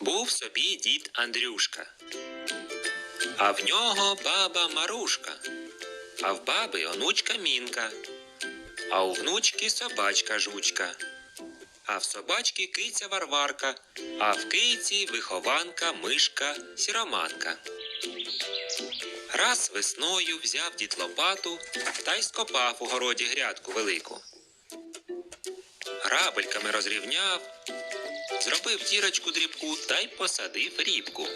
Був собі дід Андрюшка, а в нього баба Марушка, а в баби онучка Мінка, а у внучки собачка жучка, а в собачки киця Варварка, а в киці вихованка мишка сіроманка. Раз весною взяв дід лопату та й скопав у городі грядку велику. Грабельками розрівняв, зробив дірочку дрібку та й посадив рібку.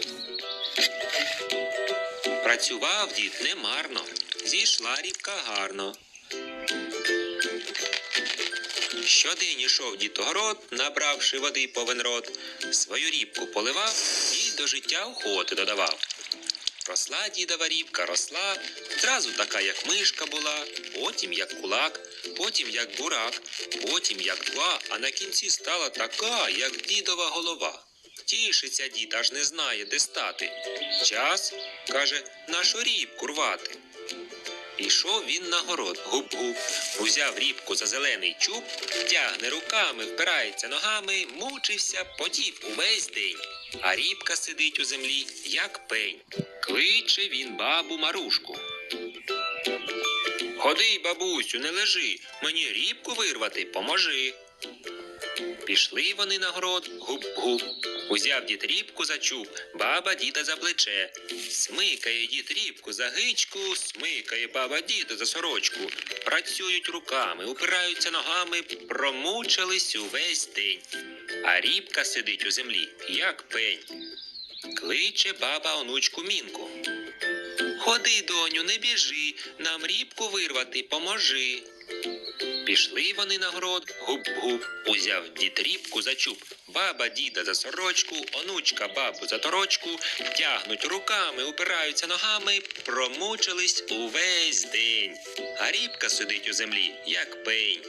Працював дід немарно, зійшла рібка гарно. Щодень ішов дід у город, набравши води повен рот, свою рібку поливав і до життя охоти додавав. Росла дідова рібка, росла, зразу така, як мишка була, потім як кулак, потім як бурак, потім як два, а на кінці стала така, як дідова голова. Тішиться дід, аж не знає, де стати. Час, каже, нашу рібку рвати. Ішов він на город, гуп-гуп, узяв рібку за зелений чуб, тягне руками, впирається ногами, мучився, потів увесь день. А рібка сидить у землі, як пень. Кличе він бабу Марушку. Ходи, бабусю, не лежи, мені рібку вирвати, поможи. Пішли вони на город, гуп-гуп. Узяв дід рібку за чуб, баба діда за плече. Смикає дід рібку за гичку, смикає баба діда за сорочку. Працюють руками, упираються ногами, промучились увесь день. А рібка сидить у землі, як пень. Кличе баба онучку мінку. Ходи, доню, не біжи, нам рібку вирвати, поможи. Пішли вони на город, гуп-гуп, узяв дід рібку за чуб, баба діда за сорочку, онучка бабу за торочку, тягнуть руками, упираються ногами, промучились увесь день. А рібка сидить у землі, як пень.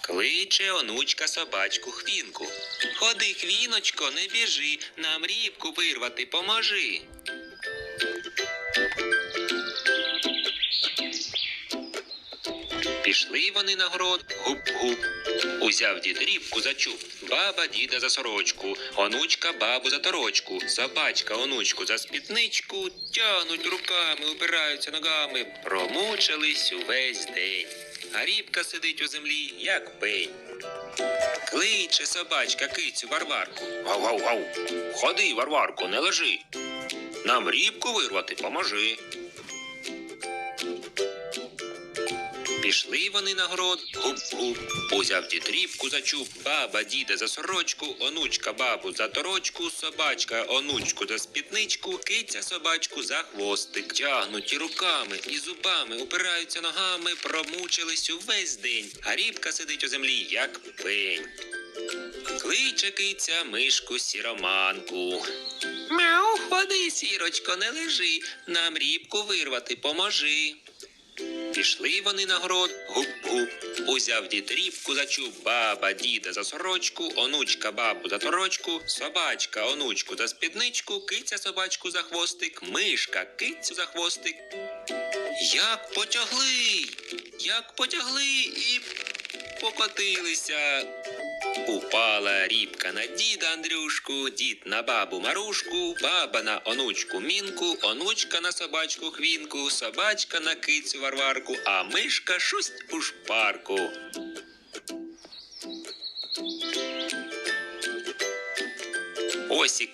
Кличе онучка собачку хвінку. Ходи, хвіночко, не біжи, нам рібку вирвати, поможи. Пішли вони на город, гуп-гуп. Узяв дід рібку за чуб, баба діда за сорочку, онучка бабу за торочку, собачка онучку за спідничку, тягнуть руками, упираються ногами, промучились увесь день. А рібка сидить у землі, як пень. Кличе собачка кицю Варварку. Гав-гав-гав. Ходи, Варварку, не лежи. Нам рібку вирвати, поможи. Пішли вони на город, гуп-гуп. Узяв дід рібку за чуб, баба діда за сорочку, онучка бабу за торочку, собачка онучку за спідничку, киця собачку за хвостик. Тягнуть і руками, і зубами, упираються ногами, промучились увесь день. А рібка сидить у землі, як пень. Кличе киця мишку сіроманку. Мяу, ходи, сірочко, не лежи, нам рібку вирвати, поможи. Пішли вони на город, гуп-гуп. Узяв дід рібку за чуб, баба діда за сорочку, онучка бабу за торочку, собачка онучку за спідничку, киця собачку за хвостик, мишка кицю за хвостик. Як потягли, як потягли і покотилися. Упала рібка на діда Андрюшку, дід на бабу Марушку, баба на онучку Мінку, онучка на собачку Хвінку, собачка на кицю Варварку, а мишка шусть у шпарку. Ось і